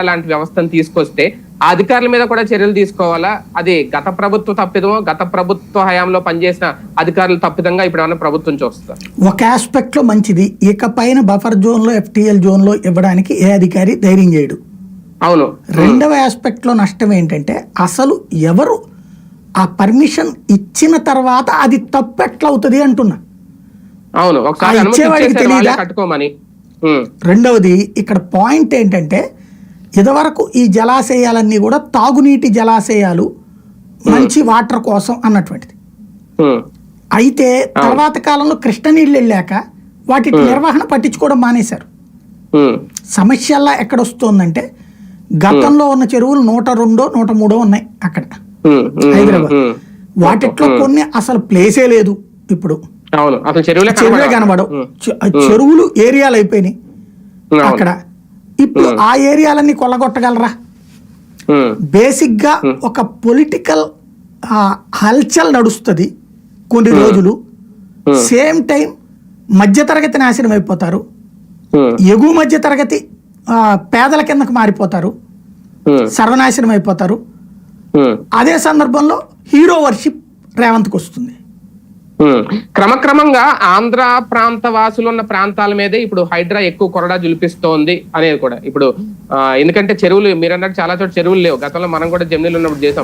లాంటి వ్యవస్థను తీసుకొస్తే ఆ అధికారుల మీద కూడా చర్యలు తీసుకోవాలా? అది గత ప్రభుత్వ తప్పిదమో గత ప్రభుత్వ హయాంలో పనిచేసిన అధికారులు తప్పిదంగా ఇప్పుడు ఏమైనా ప్రభుత్వం చూస్తారు ఒక ఆస్పెక్ట్లో మంచిది. ఇక పైన బఫర్ జోన్లో ఎఫ్టిఎల్ జోన్లో ఇవ్వడానికి ఏ అధికారి ధైర్యం చేయడు. అవును. రెండవ ఆస్పెక్ట్లో నష్టం ఏంటంటే అసలు ఎవరు ఆ పర్మిషన్ ఇచ్చిన తర్వాత అది తప్పు ఎట్లా అవుతుంది అంటున్నా. అవును. ఒకసారి రెండవది ఇక్కడ పాయింట్ ఏంటంటే ఇదివరకు ఈ జలాశయాలన్నీ కూడా తాగునీటి జలాశయాలు మంచి వాటర్ కోసం అన్నటువంటిది. అయితే తర్వాత కాలంలో కృష్ణ నీళ్ళు వెళ్ళాక వాటి నిర్వహణ పట్టించుకోవడం మానేశారు. సమస్యల్లా ఎక్కడొస్తోందంటే గతంలో ఉన్న చెరువులు నూట రెండో నూట మూడో ఉన్నాయి అక్కడ. హైదరాబాద్. వాటిట్లో కొన్ని అసలు ప్లేసే లేదు ఇప్పుడు. చెరువులే కనబడవు. చెరువులు ఏరియాలు అయిపోయినాయి. అక్కడ ఇప్పుడు ఆ ఏరియాలన్నీ కొల్లగొట్టగలరా? ఉమ్, బేసిక్గా ఒక పొలిటికల్ హల్చల్ నడుస్తుంది కొన్ని రోజులు. సేమ్ టైం మధ్యతరగతి నాశనం అయిపోతారు. ఎగువ మధ్య తరగతి ఆ, పేదల కిందకు మారిపోతారు. సర్వనాశనం అయిపోతారు. అదే సందర్భంలో హీరో వర్షిప్ రేవంత్కి వస్తుంది. క్రమక్రమంగా ఆంధ్ర ప్రాంత వాసులు ఉన్న ప్రాంతాల మీదే ఇప్పుడు హైడ్రా ఎక్కువ కొరడా జులిపిస్తోంది అనేది కూడా. ఇప్పుడు ఎందుకంటే చెరువులు మీరు అన్నట్టు చాలా చోట్ల చెరువులు లేవు. గతంలో మనం కూడా జమ్నీలు ఉన్నప్పుడు చేసాం.